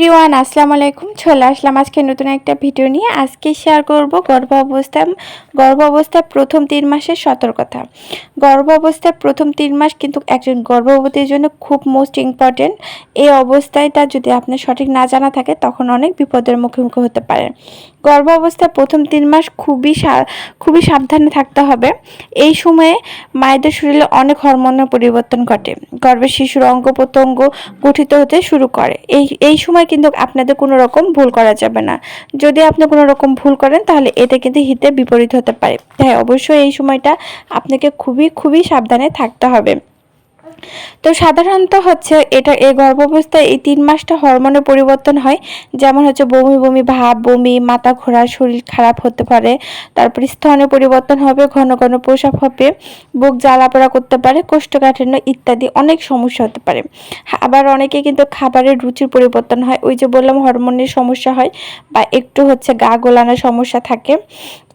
Everyone, আসসালামু আলাইকুম। চলে আসলাম আজকে নতুন একটা ভিডিও নিয়ে। আজকে শেয়ার করব গর্ভ অবস্থা গর্ভ অবস্থার প্রথম তিন মাসের সতর্কতা। গর্ভ অবস্থার প্রথম তিন মাস কিন্তু একজন গর্ভবতীর জন্য খুব মোস্ট ইম্পর্টেন্ট এই অবস্থায়টা যদি আপনার সঠিক না জানা থাকে, তখন অনেক বিপদের মুখোমুখি হতে পারে। গর্ভ অবস্থার প্রথম তিন মাস খুবই খুবই সাবধানে থাকতে হবে। এই সময়ে মায়েদের শরীরে অনেক হরমোনের পরিবর্তন ঘটে। গর্ভের শিশুর অঙ্গ প্রত্যঙ্গ গঠিত হতে শুরু করে। এই এই সময় কিন্তু আপনাদের কোনো রকম ভুল করা যাবে না। যদি আপনি কোনো রকম ভুল করেন, তাহলে এতে কিন্তু হিতে বিপরীত হতে পারে। তাই অবশ্যই এই সময়টা আপনাকে খুবই খুবই সাবধানে থাকতে হবে। তো সাধারণত হচ্ছে এটা এই গর্ভাবস্থায় এই তিন মাসটা হরমোনের পরিবর্তন হয়। যেমন হচ্ছে বমি বমি, ভাব, বমি, মাথা ঘোরা, শরীর খারাপ হতে পারে। তারপর স্তনে পরিবর্তন হবে, ঘন ঘন প্রসাব হবে, বুক জ্বালাপোড়া করতে পারে, কোষ্ঠকাঠিন্য ইত্যাদি অনেক সমস্যা হতে পারে। আবার অনেকে কিন্তু খাবারের রুচির পরিবর্তন হয়। ওই যে বললাম হরমোনের সমস্যা হয় বা একটু হচ্ছে গা গোলানোর সমস্যা থাকে।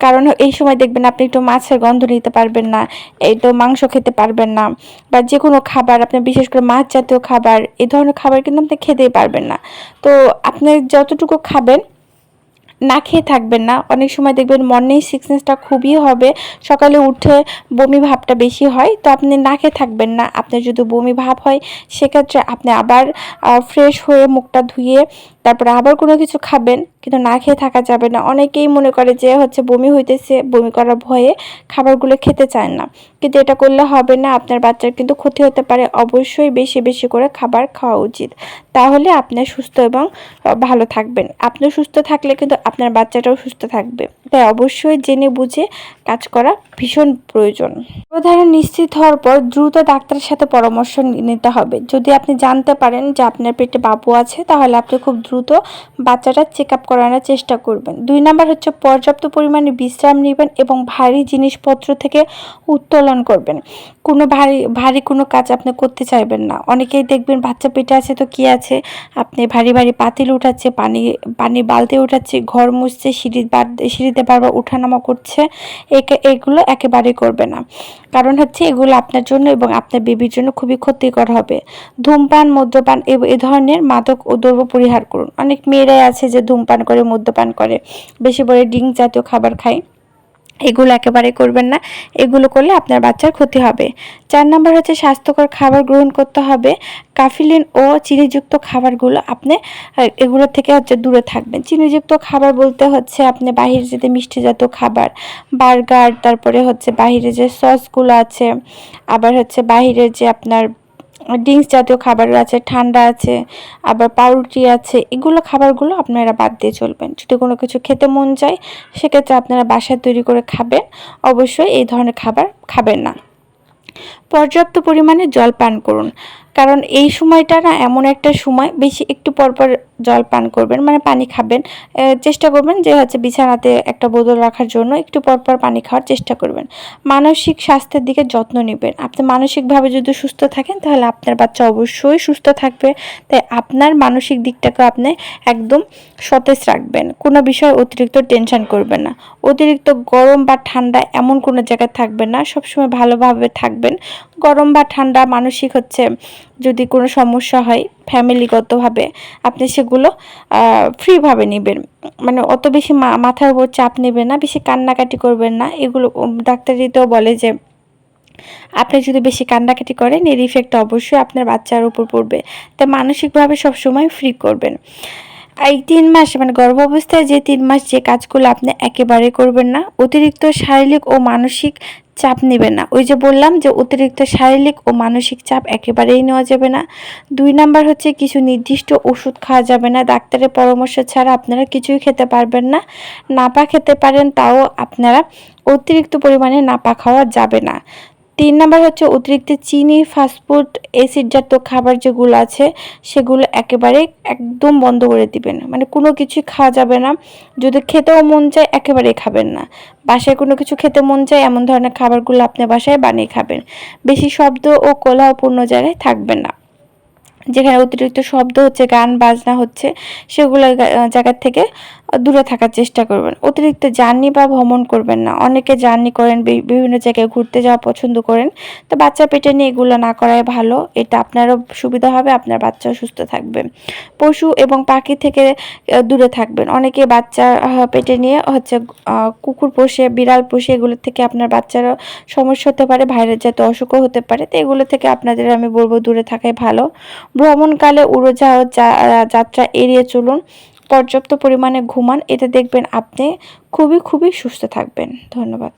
কারণ এই সময় দেখবেন আপনি একটু মাছের গন্ধ নিতে পারবেন না, এই তো মাংস খেতে পারবেন না বা যে কোনো খাবার আপনি বিশেষ করে মাছ জাতীয় খাবার, এই ধরনের খাবার কিন্তু আপনি খেতেই পারবেন না। তো আপনি যতটুকু খাবেন, না খেয়ে থাকবেন না। অনেক সময় দেখবেন মর্নিং সিকনেসটা খুবই হবে। সকালে উঠে বমি ভাবটা বেশি হয়। তো আপনি না খেয়ে থাকবেন না। আপনার যদি বমি ভাব হয়, সেক্ষেত্রে আপনি আবার ফ্রেশ হয়ে মুখটা ধুয়ে তারপরে আবার কোনো কিছু খাবেন, কিন্তু না খেয়ে থাকা যাবে না। অনেকেই মনে করে যে হচ্ছে বমি হইতেছে, বমি করার ভয়ে খাবারগুলো খেতে চায় না। কিন্তু এটা করলে হবে না, আপনার বাচ্চার কিন্তু ক্ষতি হতে পারে। অবশ্যই বেশি বেশি করে খাবার খাওয়া উচিত। তাহলে আপনার সুস্থ এবং ভালো থাকবেন। আপনি সুস্থ থাকলে কিন্তু আপনার বাচ্চাটাও সুস্থ থাকবে। তাই অবশ্যই জেনে বুঝে কাজ করা ভীষণ প্রয়োজন। প্রধান নিশ্চিত হওয়ার পর দ্রুত ডাক্তারের সাথে পরামর্শ নিতে হবে। যদি আপনি জানতে পারেন যে আপনার পেটে বাবু আছে, তাহলে আপনি খুব দ্রুত বাচ্চাটা চেক আপ করানোর চেষ্টা করবেন। দুই নাম্বার হচ্ছে পর্যাপ্ত পরিমাণে বিশ্রাম নেবেন এবং ভারী জিনিসপত্র থেকে উত্তোলন করবেন। কোনো ভারী ভারী কোনো কাজ আপনি করতে চাইবেন না। অনেকেই দেখবেন বাচ্চা পেটে আছে তো কি আছে? আপনি ভারী ভারী পাতিল উঠাচ্ছে, পানি পানি বালতি উঠাচ্ছে, ঘর মুছছে, সিঁড়ি বার, সিঁড়িতে বারবার উঠানামা করছে। এগুলো একেবারেই করবে না। কারণ হচ্ছে এগুলো আপনার জন্য এবং আপনার বেবির জন্য খুবই ক্ষতিকর হবে। ধূমপান, মদ্যপান এ ধরনের মাদক ও দ্রব্য পরিহার করুন। অনেক মেয়েরাই আছে যে ধূমপান করে, মদ্যপান করে। বেশি করে ডিঙ্ক জাতীয় খাবার খায়। এগুলো একেবারে করবেন না। এগুলো করলে আপনার বাচ্চার ক্ষতি হবে। চার নম্বর হচ্ছে স্বাস্থ্যকর খাবার গ্রহণ করতে হবে। কাফিলিন ও চিনিযুক্ত খাবারগুলো আপনি এগুলো থেকে হচ্ছে দূরে থাকবেন। চিনিযুক্ত খাবার বলতে হচ্ছে আপনি বাহিরে যেতে মিষ্টি জাতীয় খাবার, বার্গার, তারপরে হচ্ছে বাহিরে যে সসগুলো আছে, আবার হচ্ছে বাহিরে যে আপনার ড্রিঙ্কস জাতীয় খাবার আছে, ঠান্ডা আছে, আবার পাউরুটি আছে, এগুলো খাবারগুলো আপনারা বাদ দিয়ে চলবেন। যদি কোনো কিছু খেতে মন চায়, সেক্ষেত্রে আপনারা বাসায় তৈরি করে খাবেন। অবশ্যই এই ধরনের খাবার খাবেন না। পর্যাপ্ত পরিমাণে জল পান করুন। কারণ এই সময়টা না এমন একটা সময়, বেশি একটু পরপর জল পান করবেন মানে পানি খাবেন। চেষ্টা করবেন যে হচ্ছে বিছানাতে একটা বোতল রাখার জন্য একটু পরপর পানি খাওয়ার চেষ্টা করবেন। মানসিক স্বাস্থ্যের দিকে যত্ন নেবেন। আপনি মানসিকভাবে যদি সুস্থ থাকেন, তাহলে আপনার বাচ্চা অবশ্যই সুস্থ থাকবে। তাই আপনার মানসিক দিকটাকে আপনি একদম সতেজ রাখবেন। কোনো বিষয় অতিরিক্ত টেনশন করবেন না। অতিরিক্ত গরম বা ঠান্ডা এমন কোনো জায়গায় থাকবেন না। সবসময় ভালোভাবে থাকবেন। গরম বা ঠান্ডা মানসিক হচ্ছে যদি কোনো সমস্যা হয় ফ্যামিলিগতভাবে আপনি সেগুলো ফ্রিভাবে নেবেন। মানে অত বেশি মাথার উপর চাপ নেবেন না, বেশি কান্নাকাটি করবেন না। এগুলো ডাক্তারিতেও বলে যে, আপনি যদি বেশি কান্নাকাটি করেন, এর ইফেক্ট অবশ্যই আপনার বাচ্চার উপর পড়বে। তা মানসিকভাবে সবসময় ফ্রি করবেন। এই তিন মাস মানে গর্ভ অবস্থায় যে তিন মাস যে কাজগুলো আপনি একেবারে করবেন না, অতিরিক্ত শারীরিক ও মানসিক চাপ নেবেন না। ওই যে বললাম যে অতিরিক্ত শারীরিক ও মানসিক চাপ একেবারেই নেওয়া যাবে না। দুই নাম্বার হচ্ছে কিছু নির্দিষ্ট ওষুধ খাওয়া যাবে না। ডাক্তারের পরামর্শ ছাড়া আপনারা কিছুই খেতে পারবেন না। নাপা খেতে পারেন, তাও আপনারা অতিরিক্ত পরিমাণে নাপা খাওয়া যাবে না। তিন নাম্বার হচ্ছে অতিরিক্ত চিনি ফাস্টফুড অ্যাসিড জাতীয় খাবার যেগুলো আছে, সেগুলো একেবারে একদম বন্ধ করে দিবেন। মানে কোনো কিছু খাওয়া যাবে না। যদি খেতেও মন চায় একেবারেই খাবেন না। বাসায় কোনো কিছু খেতে মন চায়, এমন ধরনের খাবারগুলো আপনি বাসায় বানিয়ে খাবেন। বেশি শব্দ ও কোলাহপূর্ণ জায়গায় থাকবেন না। যেখানে অতিরিক্ত শব্দ হচ্ছে, গান, বাজনা হচ্ছে, সেগুলো জায়গার থেকে দূরে থাকার চেষ্টা করবেন। অতিরিক্ত জার্নি বা ভ্রমণ করবেন না। অনেকে জার্নি করেন বিভিন্ন জায়গায় ঘুরতে যাওয়া পছন্দ করেন। তো বাচ্চা পেটে নিয়ে এগুলো না করাই ভালো। এটা আপনারও সুবিধা হবে, আপনার বাচ্চাও সুস্থ থাকবে। পশু এবং পাখি থেকে দূরে থাকবেন। অনেকে বাচ্চা পেটে নিয়ে হচ্ছে কুকুর পোষে, বিড়াল পোষে, এগুলো থেকে আপনার বাচ্চারও সমস্যা হতে পারে, ভাইরাস জাতীয় অসুখও হতে পারে। তো এগুলো থেকে আপনাদের, আমি বলব, দূরে থাকাই ভালো। ভ্রমণকালে উড়োজাহাজ যাত্রা এড়িয়ে চলুন, পর্যাপ্ত পরিমাণে ঘুমান, এতে দেখবেন আপনি খুবই খুবই সুস্থ থাকবেন। ধন্যবাদ।